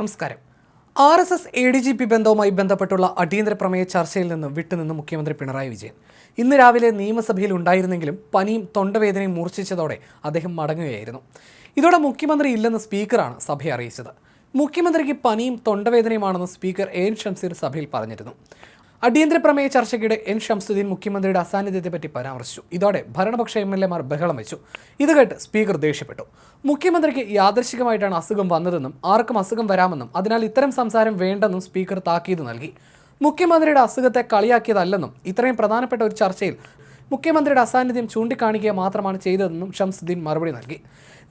നമസ്കാരം. R S S A D G P ബന്ധവുമായി ബന്ധപ്പെട്ടുള്ള അടിയന്തര പ്രമേയ ചർച്ചയിൽ നിന്ന് വിട്ടുനിന്ന് മുഖ്യമന്ത്രി പിണറായി വിജയൻ. ഇന്ന് രാവിലെ നിയമസഭയിൽ ഉണ്ടായിരുന്നെങ്കിലും പനിയും തൊണ്ടവേദനയും മൂർച്ഛിച്ചതോടെ അദ്ദേഹം മടങ്ങുകയായിരുന്നു. ഇതോടെ മുഖ്യമന്ത്രി ഇല്ലെന്ന് സ്പീക്കറാണ് സഭയെ അറിയിച്ചത്. മുഖ്യമന്ത്രിക്ക് പനിയും തൊണ്ടവേദനയുമാണെന്ന് സ്പീക്കർ എൻ ഷംസീർ സഭയിൽ പറഞ്ഞിരുന്നു. അടിയന്തര പ്രമേയ ചർച്ചയ്ക്കിടെ എൻ ഷംസുദ്ദീൻ മുഖ്യമന്ത്രിയുടെ അസാന്നിധ്യത്തെപ്പറ്റി പരാമർശിച്ചു. ഇതോടെ ഭരണപക്ഷ എം എൽ എമാർ ബഹളം വെച്ചു ഇത് കേട്ട് സ്പീക്കർ ദേഷ്യപ്പെട്ടു. മുഖ്യമന്ത്രിക്ക് യാദർശികമായിട്ടാണ് അസുഖം വന്നതെന്നും ആർക്കും അസുഖം വരാമെന്നും അതിനാൽ ഇത്തരം സംസാരം വേണ്ടെന്നും സ്പീക്കർ താക്കീത് നൽകി. മുഖ്യമന്ത്രിയുടെ അസുഖത്തെ കളിയാക്കിയതല്ലെന്നും ഇത്രയും പ്രധാനപ്പെട്ട ഒരു ചർച്ചയിൽ മുഖ്യമന്ത്രിയുടെ അസാന്നിധ്യം ചൂണ്ടിക്കാണിക്കുക മാത്രമാണ് ചെയ്തതെന്നും ഷംസുദ്ദീൻ മറുപടി നൽകി.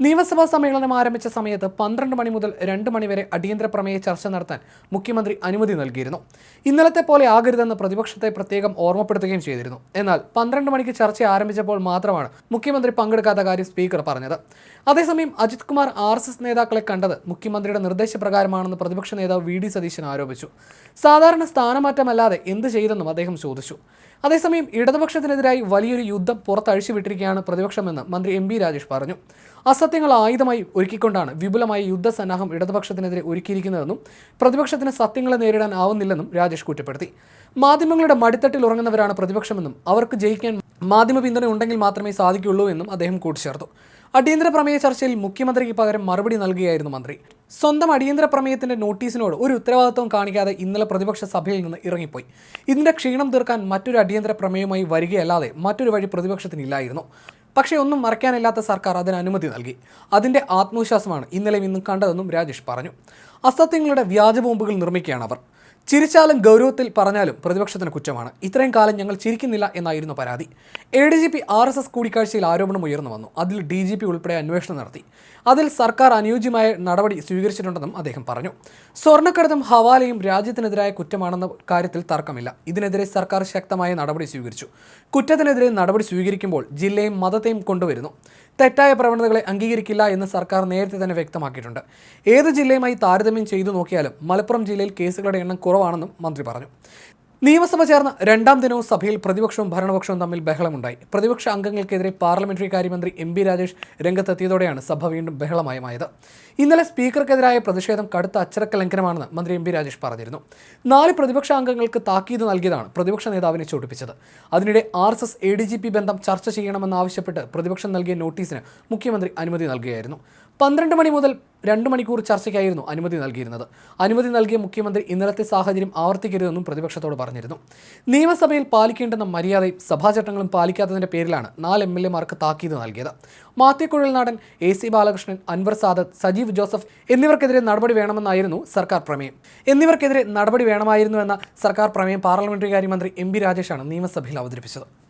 നിയമസഭാ സമ്മേളനം ആരംഭിച്ച സമയത്ത് പന്ത്രണ്ട് മണി മുതൽ രണ്ട് മണിവരെ അടിയന്തര പ്രമേയ ചർച്ച നടത്താൻ മുഖ്യമന്ത്രി അനുമതി നൽകിയിരുന്നു. ഇന്നലത്തെ പോലെ ആകരുതെന്ന് പ്രതിപക്ഷത്തെ പ്രത്യേകം ഓർമ്മപ്പെടുത്തുകയും ചെയ്തിരുന്നു. എന്നാൽ പന്ത്രണ്ട് മണിക്ക് ചർച്ച ആരംഭിച്ചപ്പോൾ മാത്രമാണ് മുഖ്യമന്ത്രി പങ്കെടുക്കാത്ത കാര്യം സ്പീക്കർ പറഞ്ഞത്. അതേസമയം Ajith Kumar R S S നേതാക്കളെ കണ്ടത് മുഖ്യമന്ത്രിയുടെ നിർദ്ദേശപ്രകാരമാണെന്ന് പ്രതിപക്ഷ നേതാവ് വി ഡി സതീശൻ ആരോപിച്ചു. സാധാരണ സ്ഥാനമാറ്റമല്ലാതെ എന്ത് ചെയ്തെന്നും അദ്ദേഹം ചോദിച്ചു. അതേസമയം ഇടതുപക്ഷത്തിനെതിരായി വലിയൊരു യുദ്ധം പുറത്തഴിച്ചു വിട്ടിരിക്കുകയാണ് പ്രതിപക്ഷമെന്ന് മന്ത്രി എം ബി രാജേഷ് പറഞ്ഞു. അസത്യങ്ങൾ ആയുധമായി ഒരുക്കിക്കൊണ്ടാണ് വിപുലമായ യുദ്ധസന്നാഹം ഇടതുപക്ഷത്തിനെതിരെ ഒരുക്കിയിരിക്കുന്നതെന്നും പ്രതിപക്ഷത്തിന് സത്യങ്ങളെ നേരിടാൻ ആവുന്നില്ലെന്നും രാജേഷ് കുറ്റപ്പെടുത്തി. മാധ്യമങ്ങളുടെ മടിത്തട്ടിൽ ഉറങ്ങുന്നവരാണ് പ്രതിപക്ഷമെന്നും അവർക്ക് ജയിക്കാൻ മാധ്യമ പിന്തുണ ഉണ്ടെങ്കിൽ മാത്രമേ സാധിക്കുള്ളൂ എന്നും അദ്ദേഹം കൂട്ടിച്ചേർത്തു. അടിയന്തര പ്രമേയ ചർച്ചയിൽ മുഖ്യമന്ത്രിക്ക് പകരം മറുപടി നൽകുകയായിരുന്നു മന്ത്രി. സ്വന്തം അടിയന്തര പ്രമേയത്തിന്റെ നോട്ടീസിനോട് ഒരു ഉത്തരവാദിത്വം കാണിക്കാതെ ഇന്നലെ പ്രതിപക്ഷ സഭയിൽ നിന്ന് ഇറങ്ങിപ്പോയി. ഇതിന്റെ ക്ഷീണം തീർക്കാൻ മറ്റൊരു അടിയന്തര പ്രമേയമായി വരികയല്ലാതെ മറ്റൊരു വഴി പ്രതിപക്ഷത്തിനില്ലായിരുന്നു പക്ഷേ ഒന്നും മറയ്ക്കാനില്ലാത്ത സർക്കാർ അതിന് അനുമതി നൽകി. അതിന്റെ ആത്മവിശ്വാസമാണ് ഇന്നലെ ഇന്നും കണ്ടതെന്നും രാജേഷ് പറഞ്ഞു. അസത്യങ്ങളുടെ വ്യാജ ബോംബുകൾ നിർമ്മിക്കുകയാണ് അവർ. ചിരിച്ചാലും ഗൗരവത്തിൽ പറഞ്ഞാലും പ്രതിപക്ഷത്തിന് കുറ്റമാണ്. ഇത്രയും കാലം ഞങ്ങൾ ചിരിക്കുന്നില്ല എന്നായിരുന്നു പരാതി. A D G P R S S കൂടിക്കാഴ്ചയിൽ ആരോപണം ഉയർന്നു വന്നു. അതിൽ ഡി ജി പി ഉൾപ്പെടെ അന്വേഷണം നടത്തി. അതിൽ സർക്കാർ അനുയോജ്യമായ നടപടി സ്വീകരിച്ചിട്ടുണ്ടെന്നും അദ്ദേഹം പറഞ്ഞു. സ്വർണക്കടത്തും ഹവാലയും രാജ്യത്തിനെതിരായ കുറ്റമാണെന്ന കാര്യത്തിൽ തർക്കമില്ല. ഇതിനെതിരെ സർക്കാർ ശക്തമായ നടപടി സ്വീകരിച്ചു. കുറ്റത്തിനെതിരെ നടപടി സ്വീകരിക്കുമ്പോൾ ജില്ലയും മതത്തെയും കൊണ്ടുവരുന്നു. തെറ്റായ പ്രവണതകളെ അംഗീകരിക്കില്ല എന്ന് സർക്കാർ നേരത്തെ തന്നെ വ്യക്തമാക്കിയിട്ടുണ്ട്. ഏത് ജില്ലയുമായി താരതമ്യം ചെയ്തു നോക്കിയാലും മലപ്പുറം ജില്ലയിൽ കേസുകളുടെ എണ്ണം കുറവാണെന്നും മന്ത്രി പറഞ്ഞു. നിയമസഭ ചേർന്ന രണ്ടാം ദിനവും സഭയിൽ പ്രതിപക്ഷവും ഭരണപക്ഷവും തമ്മിൽ ബഹളമുണ്ടായി. പ്രതിപക്ഷ അംഗങ്ങൾക്കെതിരെ പാർലമെന്ററി കാര്യമന്ത്രി എം പി രാജേഷ് രംഗത്തെത്തിയതോടെയാണ് സഭ വീണ്ടും ബഹളമയമായത്. ഇന്നലെ സ്പീക്കർക്കെതിരായ പ്രതിഷേധം കടുത്ത അച്ചടക്ക ലംഘനമാണെന്ന് മന്ത്രി എം പി രാജേഷ് പറഞ്ഞിരുന്നു. നാല് പ്രതിപക്ഷ അംഗങ്ങൾക്ക് താക്കീത് നൽകിയതാണ് പ്രതിപക്ഷ നേതാവിനെ ചൊടിപ്പിച്ചത്. അതിനിടെ R S S A D G P ബന്ധം ചർച്ച ചെയ്യണമെന്നാവശ്യപ്പെട്ട് പ്രതിപക്ഷം നൽകിയ നോട്ടീസിന് മുഖ്യമന്ത്രി അനുമതി നൽകുകയായിരുന്നു. പന്ത്രണ്ട് മണി മുതൽ രണ്ട് മണിക്കൂർ ചർച്ചയ്ക്കായിരുന്നു അനുമതി നൽകിയിരുന്നത്. അനുമതി നൽകിയ മുഖ്യമന്ത്രി ഇന്നലത്തെ സാഹചര്യം ആവർത്തിക്കരുതെന്നും പ്രതിപക്ഷത്തോട് പറഞ്ഞിരുന്നു. നിയമസഭയിൽ പാലിക്കേണ്ടെന്ന മര്യാദയും സഭാചട്ടങ്ങളും പാലിക്കാത്തതിന്റെ പേരിലാണ് നാല് എം എൽ എമാർക്ക് താക്കീത് നൽകിയത്. മാത്യു കുഴൽനാടൻ എ സി ബാലകൃഷ്ണൻ അൻവർ സാദത്ത് സജീവ് ജോസഫ് എന്നിവർക്കെതിരെ നടപടി വേണമെന്നായിരുന്നു സർക്കാർ പ്രമേയം. എന്നിവർക്കെതിരെ നടപടി വേണമായിരുന്നുവെന്ന സർക്കാർ പ്രമേയം പാർലമെന്ററി കാര്യമന്ത്രി എം പി രാജേഷാണ് നിയമസഭയിൽ അവതരിപ്പിച്ചത്.